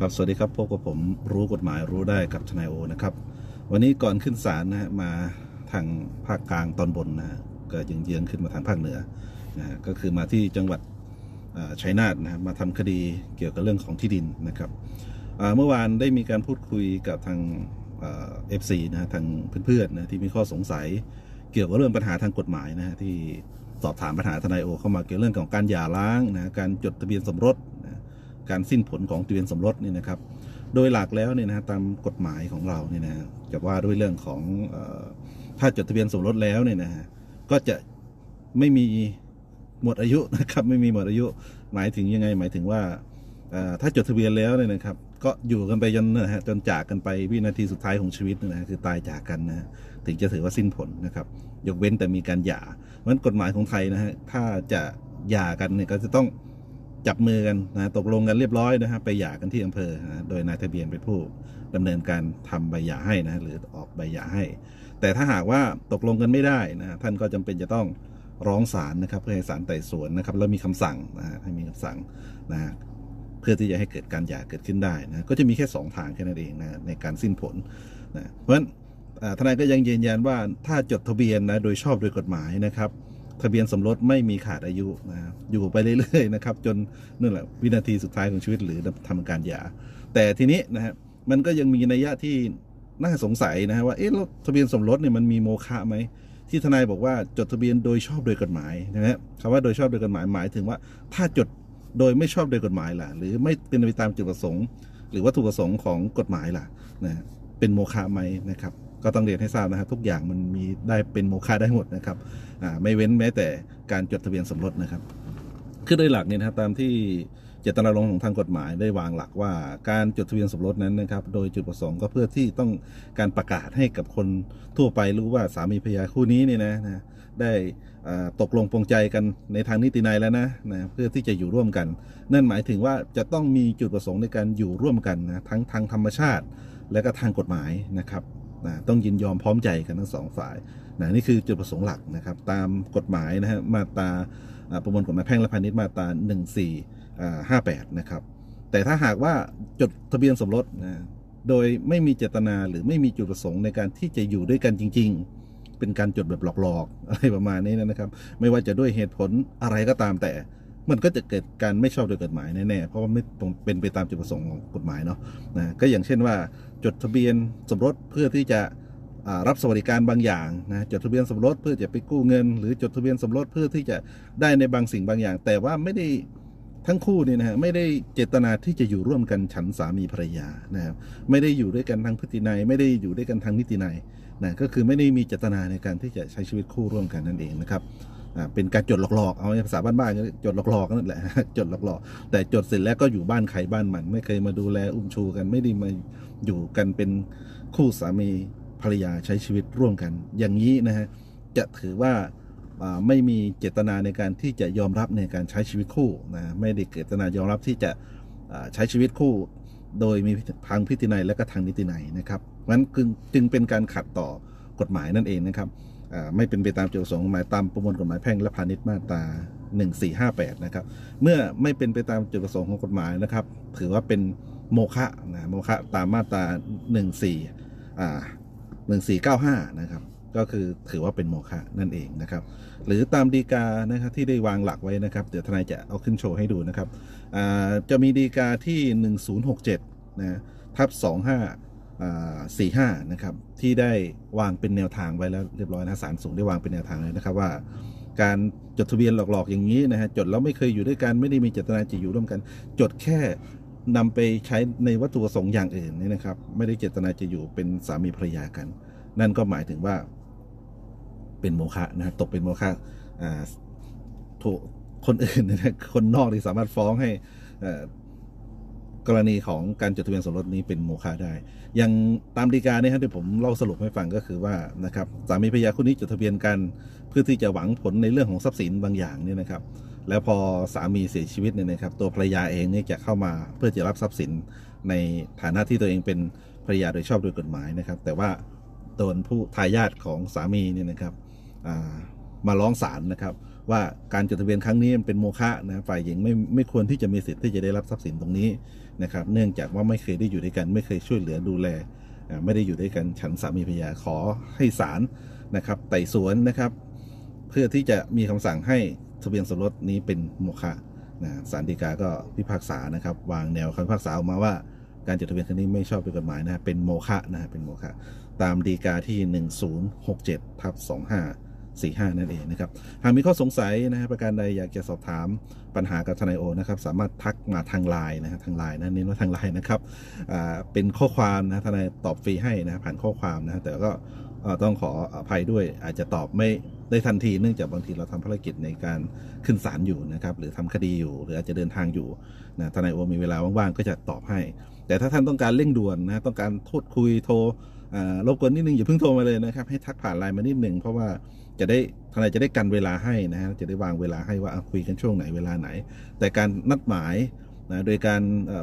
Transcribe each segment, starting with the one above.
ครับสวัสดีครับพบกับผมรู้กฎหมายรู้ได้กับทนายโอนะครับ วันนี้ก่อนขึ้นศาลนะฮะมาทางภาคกลางตอนบนนะฮะก็ยังเยื้องขึ้นมาทางภาคเหนือนะฮะก็คือมาที่จังหวัดชัยนาทนะฮะมาทำคดีเกี่ยวกับเรื่องของที่ดินนะครับเมื่อวานได้มีการพูดคุยกับทางเอฟซีนะฮะทางเพื่อนๆนะที่มีข้อสงสัย เกี่ยวกับเรื่องปัญหาทางกฎหมายนะฮะที่สอบถามปัญหาทนายโอเข้ามาเกี่ยวกับเรื่องของการหย่าร้างนะการจดทะเบียนสมรส การสิ้นผลของทะเบียนสมรสเนี่ยนะครับ โดยหลักแล้วเนี่ยนะตามกฎหมายของเราเนี่ยนะจะว่าด้วยเรื่องของถ้าจดทะเบียนสมรสแล้วเนี่ยนะก็จะไม่มีหมดอายุนะครับไม่มีหมดอายุหมายถึงยังไง หมายถึงว่าถ้าจดทะเบียนแล้วเนี่ยนะครับ ก็อยู่กันไปจนนะฮะจนจากกันไปวินาทีสุดท้ายของชีวิตนะฮะคือตายจากกันนะฮะถึงจะถือว่าสิ้นผลนะครับ ยกเว้นแต่มีการหย่าเพราะฉะนั้นกฎหมายของไทยนะฮะถ้าจะหย่ากันเนี่ยก็จะต้อง จับมือกันนะตกลงกันเรียบร้อยนะฮะไปหย่ากันที่อำเภอนะโดยนายทะเบียนเป็นผู้ดำเนินการทำใบหย่าให้นะหรือออกใบหย่าให้ แต่ถ้าหากว่าตกลงกันไม่ได้นะท่านก็จำเป็นจะต้องร้องศาลนะครับ เพื่อให้ศาลไต่สวนนะครับ แล้วมีคำสั่งนะฮะให้มีคำสั่งนะเพื่อที่จะให้เกิดการหย่าเกิดขึ้นได้นะก็จะมีแค่สองทางแค่นั้นเองนะในการสิ้นผลนะเพราะฉะนั้นทนายก็ยังยืนยันว่าถ้าจดทะเบียนนะโดยชอบโดยกฎหมายนะครับ ทะเบียนสมรสไม่มีขาดอายุนะอยู่ไปเรื่อยๆนะครับ จนนั่นแหละวินาทีสุดท้ายของชีวิตหรือทำการหย่าแต่ทีนี้นะฮะมันก็ยังมีนัยยะที่น่าสงสัยนะฮะว่าเอ๊ะทะเบียนสมรสเนี่ยมันมีโมฆะไหมที่ทนายบอกว่าจดทะเบียนโดยชอบโดยกฎหมายนะฮะคำว่าโดยชอบโดยกฎหมายหมายถึงว่า ถ้าจดโดยไม่ชอบโดยกฎหมายล่ะ หรือไม่เป็นไปตามจุดประสงค์ หรือวัตถุประสงค์ของกฎหมายล่ะนะเป็นโมฆะไหมนะครับ ก็ต้องเรียนให้ทราบนะฮะทุกอย่างมันมีได้เป็นโมฆะได้หมดนะครับไม่เว้นแม้แต่การจดทะเบียนสมรสนะครับคือโดยหลักเนี่ยนะครับตามที่เจตนารมณ์ของทางกฎหมายได้วางหลักว่าการจดทะเบียนสมรสนั้นนะครับ โดยจุดประสงค์ก็เพื่อที่ต้องการประกาศให้กับคนทั่วไปรู้ว่าสามีภรรยาคู่นี้เนี่ยนะนะได้ตกลงปรงใจกันในทางนิตินัยแล้วนะนะเพื่อที่จะอยู่ร่วมกัน นั่นหมายถึงว่าจะต้องมีจุดประสงค์ในการอยู่ร่วมกันนะทั้งทางธรรมชาติและก็ทางกฎหมายนะครับ นะต้องยินยอมพร้อมใจกันทั้งสองฝ่ายนะนี่คือจุดประสงค์หลักนะครับ ตามกฎหมายนะฮะมาตราอ่าประมวลกฎหมายแพ่งและพาณิชย์มาตรา1458 นะครับ แต่ถ้าหากว่าจดทะเบียนสมรสนะโดยไม่มีเจตนาหรือไม่มีจุดประสงค์ในการที่จะอยู่ด้วยกันจริง ๆ เป็นการจดแบบหลอกๆอะไรประมาณนี้นะครับ ไม่ว่าจะด้วยเหตุผลอะไรก็ตามแต่ มันก็จะเกิดการไม่ชอบโดยกฎหมายแน่ๆเพราะว่าไม่ตรงเป็นไปตามจุดประสงค์ของกฎหมายเนาะนะก็อย่างเช่นว่าจดทะเบียนสมรสเพื่อที่จะรับสวัสดิการบางอย่างนะจดทะเบียนสมรสเพื่อจะไปกู้เงิน หรือจดทะเบียนสมรสเพื่อที่จะได้ในบางสิ่งบางอย่าง แต่ว่าไม่ได้ทั้งคู่เนี่ยนะฮะไม่ได้เจตนาที่จะอยู่ร่วมกันฉันสามีภรรยานะครับไม่ได้อยู่ด้วยกันทางพฤตินัย ไม่ได้อยู่ด้วยกันทางนิตินัยนะก็คือไม่ได้มีเจตนาในการที่จะใช้ชีวิตคู่ร่วมกันนั่นเองนะครับ เป็นการจดหลอกๆ เอาภาษาบ้านๆก็จดหลอกๆนั่นแหละ จดหลอกๆ แต่จดเสร็จแล้วก็อยู่บ้านใครบ้านมัน ไม่เคยมาดูแลอุ้มชูกัน ไม่ได้มาอยู่กันเป็นคู่สามีภรรยาใช้ชีวิตร่วมกัน อย่างนี้นะฮะ จะถือว่าไม่มีเจตนาในการที่จะยอมรับในการใช้ชีวิตคู่นะ ไม่ได้เจตนายอมรับที่จะใช้ชีวิตคู่ โดยมีทางพิธีนัยและก็ทางนิตินัยนะครับงั้นจึงจึงเป็นการขัดต่อกฎหมายนั่นเองนะครับ ไม่เป็นไปตามจุดประสงค์ของกฎหมายตามประมวลกฎหมายแพ่งและพาณิชย์มาตรา1458นะครับเมื่อไม่เป็นไปตามจุดประสงค์ของกฎหมายนะครับ ถือว่าเป็นโมฆะนะโมฆะตามมาตรา14อ่า1495นะครับก็คือถือว่าเป็นโมฆะนั่นเองนะครับ หรือตามดีกานะครับที่ได้วางหลักไว้นะครับ เดี๋ยวทนายจะเอาขึ้นโชว์ให้ดูนะครับจะมีดีกาที่ 1067นะทับ 25อ่า45นะครับที่ได้วางเป็นแนวทางไว้แล้วเรียบร้อยนะศาลสูงได้วางเป็นแนวทางเลยนะครับว่า การจดทะเบียนหลอกๆ อย่างนี้นะฮะจดแล้วไม่เคยอยู่ด้วยกันไม่ได้มีเจตนาจะอยู่ร่วมกัน จดแค่นำไปใช้ในวัตถุประสงค์อย่างอื่นนี่นะครับ ไม่ได้เจตนาจะอยู่เป็นสามีภรรยากัน นั่นก็หมายถึงว่า เป็นโมฆะนะฮะตกเป็นโมฆะถูกคนอื่นนะฮะคนนอกที่สามารถฟ้องให้อ่อ กรณีของการจดทะเบียนสมรสนี้เป็นโมฆะได้ อย่างตามดีกาเนี่ยครับที่ผมเล่าสรุปให้ฟังก็คือว่านะครับสามีภรรยาคู่นี้จดทะเบียนกันเพื่อที่จะหวังผลในเรื่องของทรัพย์สินบางอย่างเนี่ยนะครับ แล้วพอสามีเสียชีวิตเนี่ยนะครับ ตัวภรรยาเองเนี่ยจะเข้ามาเพื่อจะรับทรัพย์สินในฐานะที่ตัวเองเป็นภรรยาโดยชอบโดยกฎหมายนะครับ แต่ว่าโดนผู้ทายาทของสามีเนี่ยนะครับามาร้องศาลนะครับ ว่าการจดทะเบียนครั้งนี้มันเป็นโมฆะนะฝ่ายหญิงไม่ไม่ควรที่จะมีสิทธิ์ที่จะได้รับทรัพย์สินตรงนี้นะครับ เนื่องจากว่าไม่เคยได้อยู่ด้วยกัน ไม่เคยช่วยเหลือดูแลไม่ได้อยู่ด้วยกันฉันสามีภรรยาขอให้ศาลนะครับไต่สวนนะครับ เพื่อที่จะมีคำสั่งให้ทะเบียนสมรสนี้เป็นโมฆะนะศาลฎีกาก็พิพากษานะครับ วางแนวคำพิพากษาออกมาว่าการจดทะเบียนครั้งนี้ไม่ชอบด้วยกฎหมายนะเป็นโมฆะนะเป็นโมฆะตามฎีกาที่ 1067ทับ 45 นั่นเองนะครับ หากมีข้อสงสัยนะฮะประการใดอยากจะสอบถามปัญหากับทนายโอนะครับสามารถทักมาทางไลน์นะฮะทางไลน์นะเน้นว่าทางไลน์นะครับเป็นข้อความนะทนายตอบฟรีให้นะผ่านข้อความนะแต่ก็ต้องขออภัยด้วยอาจจะตอบไม่ได้ทันทีเนื่องจากบางทีเราทำภารกิจในการขึ้นศาลอยู่นะครับหรือทำคดีอยู่ หรืออาจจะเดินทางอยู่นะทนายโอมีเวลาว่างๆก็จะตอบให้ แต่ถ้าท่านต้องการเร่งด่วนนะต้องการพูดคุยโทรรบกวนนิดนึงอย่าเพิ่งโทรมาเลยนะครับให้ทักผ่านไลน์มานิดหนึ่งเพราะว่า จะได้ทนายจะได้กันเวลาให้นะฮะจะได้วางเวลาให้ว่าคุยกันช่วงไหนเวลาไหน แต่การนัดหมายนะโดยการ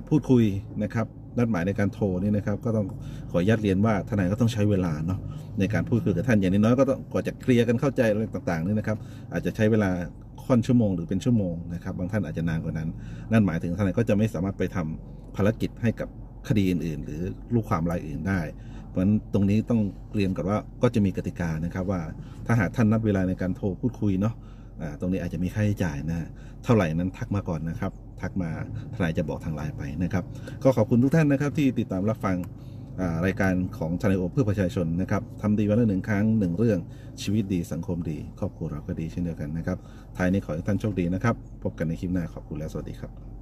พูดคุยนะครับนัดหมายในการโทรนี่นะครับก็ต้องขออนุญาตเรียนว่าทนายก็ต้องใช้เวลาเนาะในการพูดคุยกับท่านอย่างน้อยก็ต้องกว่าจะเคลียร์กันเข้าใจอะไรต่างๆนี่นะครับ อาจจะใช้เวลาค่อนชั่วโมงหรือเป็นชั่วโมงนะครับบางท่านอาจจะนานกว่านั้น นั่นหมายถึงทนายก็จะไม่สามารถไปทำภารกิจให้กับคดีอื่น ๆ หรือลูกความรายอื่นได้ เพราะฉะนั้นตรงนี้ต้องเรียนก่อนว่าก็จะมีกติกานะครับว่าถ้าหากท่านนัดเวลาในการโทรพูดคุยเนาะตรงนี้อาจจะมีค่าใช้จ่ายนะเท่าไหร่นั้นทักมาก่อนนะครับ ทักมาทนายจะบอกทางไลน์ไปนะครับ ก็ขอบคุณทุกท่านนะครับที่ติดตามรับฟังรายการของทนายโอเพื่อประชาชนนะครับทำดีวันละหนึ่งครั้งหนึ่งเรื่องชีวิตดีสังคมดี ครอบครัวเราก็ดีเช่นเดียวกันนะครับท้ายนี้ขอให้ท่านโชคดีนะครับ พบกันในคลิปหน้าขอบคุณและสวัสดีครับ